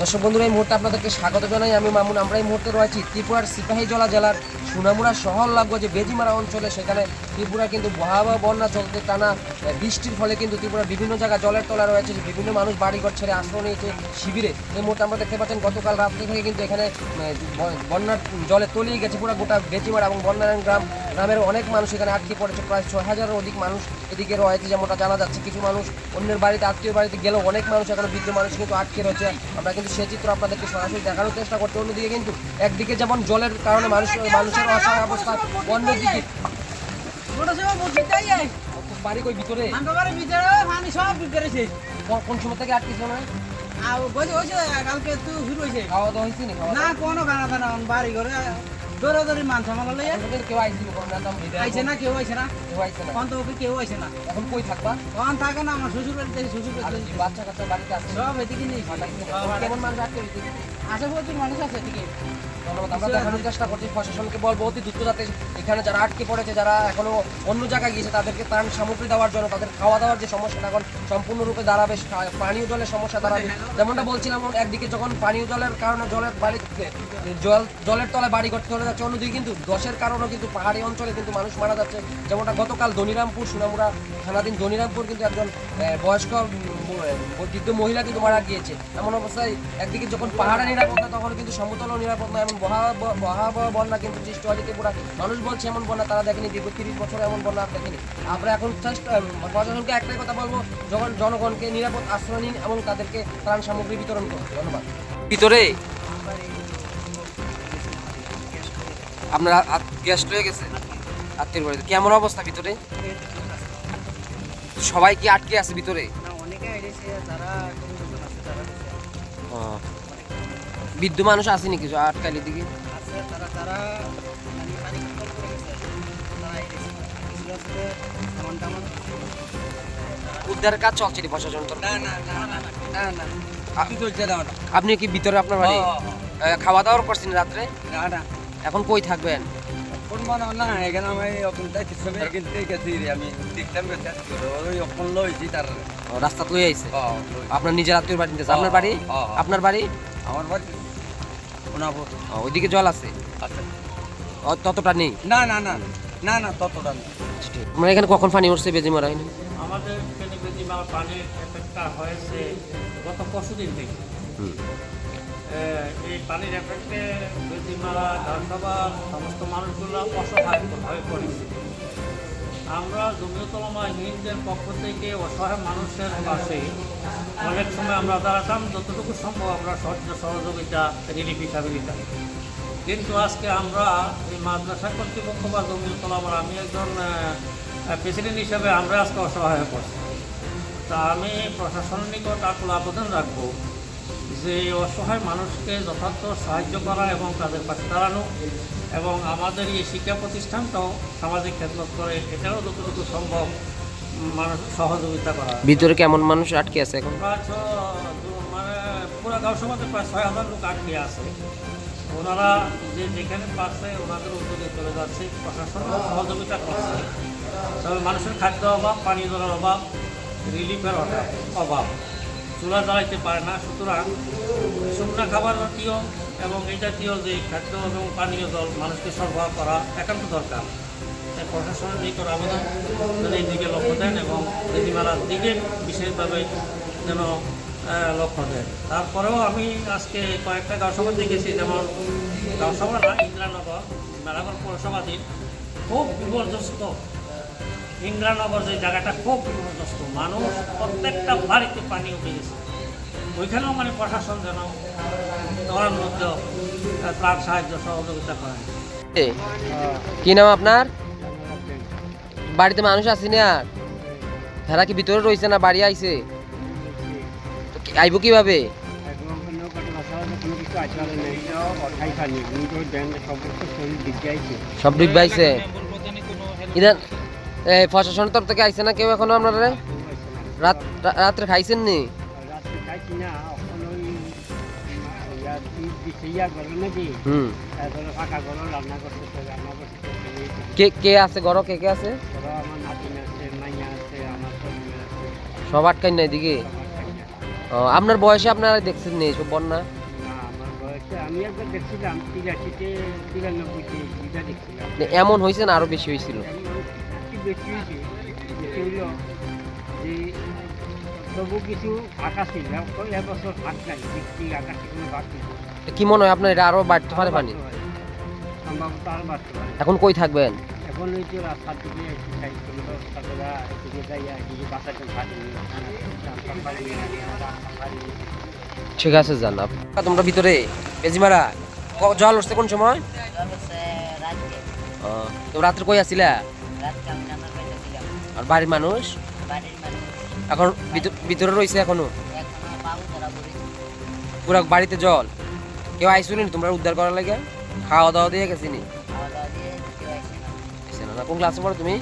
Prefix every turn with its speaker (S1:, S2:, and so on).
S1: দর্শক বন্ধুরা, এই মুহূর্তে আপনাদেরকে স্বাগত জানাই। আমি মামুন, আমরা এই মুহূর্তে রয়েছি ত্রিপুরার সিপাহীজলা জেলার সুনামুড়া শহর লাগো যে বেজিমারা অঞ্চলে সেখানে ত্রিপুরা কিন্তু ভয়াবহ বন্যা চলতে টানা বৃষ্টির ফলে কিন্তু ত্রিপুরার বিভিন্ন জায়গায় জলের তলা রয়েছে বিভিন্ন মানুষ বাড়িঘর ছেড়ে আশ্রয় নিয়েছে শিবিরে। এই মুহূর্তে আমরা দেখতে পাচ্ছেন গতকাল রাত্রি থেকে কিন্তু এখানে বন্যার জলে তলিয়ে গেছে পুরো গোটা বেজিমারা এবং বন্যারায়ণ গ্রাম গ্রামের অনেক মানুষ এখানে আটকে পড়েছে। প্রায় ছয় হাজারের অধিক মানুষ এদিকে রয়েছে যেমনটা জানা যাচ্ছে। কিছু মানুষ অন্যের বাড়িতে আত্মীয় বাড়িতে গেলেও অনেক মানুষ এখনও বৃদ্ধ মানুষ কিন্তু আটকে রয়েছে। আমরা কিন্তু সে চিত্র আপনাদেরকে সরাসরি দেখানোর চেষ্টা করছি। অন্যদিকে কিন্তু একদিকে যেমন জলের কারণে মানুষ, মানুষের অসহায় অবস্থা অন্যদিকে বাড়ি কই ভিতরে? কোন- কোন সময় থেকে আটকে ছিল না খাওয়া দাওয়া হয়েছে নি
S2: কোনো খানা দানা বাড়ি ঘরে দৌড়াদৌড়ি মানুষ আমার লইয়া।
S1: কেউ দাম
S2: আইছে না কেউ আইছে না।
S1: কেউ আইসে না?
S2: কোন তো ওকে কেউ আইছে না।
S1: এখন কই থাকবা?
S2: কোন থাকে না আমার শ্বশুর বাড়িতে শ্বশুর বাড়িতে
S1: বাচ্চা কাচ্চা বাড়িতে আছে?
S2: সব এদিকে নিয়ে
S1: কেমন আটকে রয়েছে
S2: আশা প্রচুর মানুষ আছে এদিকে।
S1: আমরা দেখানোর চেষ্টা করছি প্রশাসনকে বলব অতি দ্রুত যাতে এখানে যারা আটকে পড়েছে, যারা এখনও অন্য জায়গায় গিয়েছে, তাদেরকে ত্রাণ সামগ্রী দেওয়ার জন্য, তাদের খাওয়া দাওয়ার যে সমস্যাটা এখন সম্পূর্ণরূপে দাঁড়াবে পানীয় জলের সমস্যা দাঁড়াবে। যেমনটা বলছিলাম, একদিকে যখন পানীয় জলের কারণে জলের বাড়ি জল, জলের তলায় বাড়ি করতে চলে যাচ্ছে, অন্যদিকে কিন্তু দশের কারণেও কিন্তু পাহাড়ি অঞ্চলে কিন্তু মানুষ মারা যাচ্ছে। যেমনটা গতকাল ধনিরামপুর সুনামুরা থানাধীন ধনিরামপুর কিন্তু একজন বয়স্ক বৃদ্ধ মহিলা কিন্তু মারা গিয়েছে। এমন অবস্থায় একদিকে যখন পাহাড়ে নিরাপত্তা, তখন কিন্তু সমতল নিরাপত্তা, এমন ভয়াবহ ভয়াবহ বন্যা কিন্তু সৃষ্টি হয়েছে ত্রিপুরা মানুষ বলছে এমন বন্যা তারা দেখেনি দীর্ঘ তিরিশ বছর এমন বন্যা আর দেখেনি। আমরা এখন প্রশাসনকে একটাই কথা বলব যখন জনগণকে নিরাপদ আশ্রয় নিন এবং তাদেরকে ত্রাণ সামগ্রী বিতরণ করুন। ধন্যবাদ। ভিতরে? আপনার গ্যাস হয়ে গেছে? আত্মীয় বাড়িতে। কেমন অবস্থা ভিতরে? সবাই কি আটকে আছে ভিতরে?
S2: আছে
S1: বৃদ্ধ মানুষ আসেনি কিছু আটকালি দিকে?
S2: তারা তারা
S1: উদ্ধার কাজ চলছে প্রশাসন
S2: না না না
S1: আপনি কি ভিতরে আপনার বাড়ি? খাওয়া দাওয়া করছেন রাত্রে?
S2: না না।
S1: এখন কই থাকবেন?
S2: কোন মনে না এখানে আমি অকল যাইতে সবে গেছি আমি দেখতাম ওই অকল লইছি তার।
S1: ও, রাস্তা লই আইছে? আপনার নিজের আত্মীয় বাড়ি নিতেছে আপনার বাড়ি। আপনার বাড়ি?
S2: আমার বাড়ি
S1: ওইদিকে জল আছে?
S2: আচ্ছা।
S1: ততটা নেই?
S2: না না না। না না ততটা না।
S1: আমরা এখানে কখন পানি উঠছে বেজি মারা হয়নি?
S3: আমাদের ফেনীবেদিমা পানির এফেক্টটা হয়েছে গত পরশুদিন থেকে। এ, এই পানির এফেক্টে বেদিমারা ধানসভা সমস্ত মানুষগুলো অসহায় হয়ে পড়েছে। আমরা জমিয়তলমা হিন্দদের পক্ষ থেকে অসহায় মানুষের পাশে অনেক সময় আমরা দাঁড়াতাম যতটুকু সম্ভব আমরা সহযোগিতা রিলিফ হিসাবে দিতাম কিন্তু আজকে আমরা এই মাদ্রাসা কর্তৃপক্ষ বা জমিয়তলামার আমি একজন প্রেসিডেন্ট হিসেবে আমরা আজকে অসহায় করছি তা আমি প্রশাসনের নিকট আকুল আবেদন রাখব যে এই অসহায় মানুষকে যথার্থ সাহায্য করা এবং তাদের পাশে দাঁড়ানো এবং আমাদের এই শিক্ষা প্রতিষ্ঠানটাও সামাজিক খেদমত করে এটাও যতটুকু সম্ভব মানুষ সহযোগিতা করা।
S1: ভিতরে কেমন মানুষ আটকে আছে এখন?
S3: প্রায় মানে পুরো গাঁও সমাজে প্রায় ছয় হাজার লোক আটকে আছে। ওনারা যে যেখানে পারছে ওনাদের উদ্যোগে চলে যাচ্ছে, প্রশাসন সহযোগিতা করছে। তবে মানুষের খাদ্য অভাব, পানীয় জলের অভাব, রিলিফের অভাব চুলা জ্বালাইতে পারে না। সুতরাং শুকনা খাবার জাতীয় এবং এই জাতীয় যে খাদ্য এবং পানীয় জল মানুষকে সরবরাহ করা একান্ত দরকার। প্রশাসনের নিকট আবেদন যেন এই দিকে লক্ষ্য দেন এবং নীতিমালার দিকে বিশেষভাবে যেন দেয় তারপরেও আমি আজকে কয়েকটা গাঁও সভা দেখেছি যেমন গাঁও সভা না ইন্দ্রানগর মেলাগর পৌরসভাধীন খুব বিপর্যস্ত। ইন্দ্রানগর যে জায়গাটা খুব বিপর্যস্ত। মানুষ প্রত্যেকটা বাড়িতে পানি উঠে গেছে। ওইখানেও মানে প্রশাসন যেন ধরার মধ্যে প্রাণ সাহায্য সহযোগিতা করে।
S1: এ, কি নাম আপনার? বাড়িতে মানুষ আছে না? আর তারা কি ভিতরে রয়েছে না বাড়ি কি- আইবো কীভাবে? সব ডুববে আইছে ইদান এই প্রশাসনের তরফ থেকে আইছে না কেউ এখনও আপনারা? রাত রাত্রে খাইছেন নি? কে কে আছে? ঘর কে কে আছে? সব আটকাই না এদিকে আপনার বয়সে আপনারা দেখছেন নি সব বন্যা?
S4: না আমার বয়সে আমি একবার দেখছিলাম তিরাশিতে তিরানব্বইতে দুইটা দেখছিলাম।
S1: এমন হয়েছে না আরও বেশি হয়েছিল?
S4: এমন বেশি হয়েছে। বেশি হইল যে তবু কিছু ফাঁকা ছিল এবছর ফাঁক নাই বৃষ্টি আকাশে কোনো ফাঁক নেই।
S1: কি মনে হয় আপনার এটা আরও বাড়তে পারে পানি
S4: সম্ভবত আর বাড়তে পারে।
S1: এখন কই থাকবেন?
S4: এখন ওই রাস্তার দিকে একটু সাইড করে রাস্তাটা এদিকে যাই এদিকে বাসাতে ভারী
S1: ঠিক আছে জান তোমরা ভিতরে বেজিমারা জল উঠছে কোন সময়? তো রাত্রে কই আসিলা? আর বাড়ির মানুষ? এখন ভিতর- ভিতরে রয়েছে এখনও? পুরা বাড়িতে জল। কেউ আইসুনি তোমরা উদ্ধার করার লাগে? খাওয়া দাওয়া দিয়ে গেছিনি? এসে না। না কোন ক্লাসে পড়ো তুমি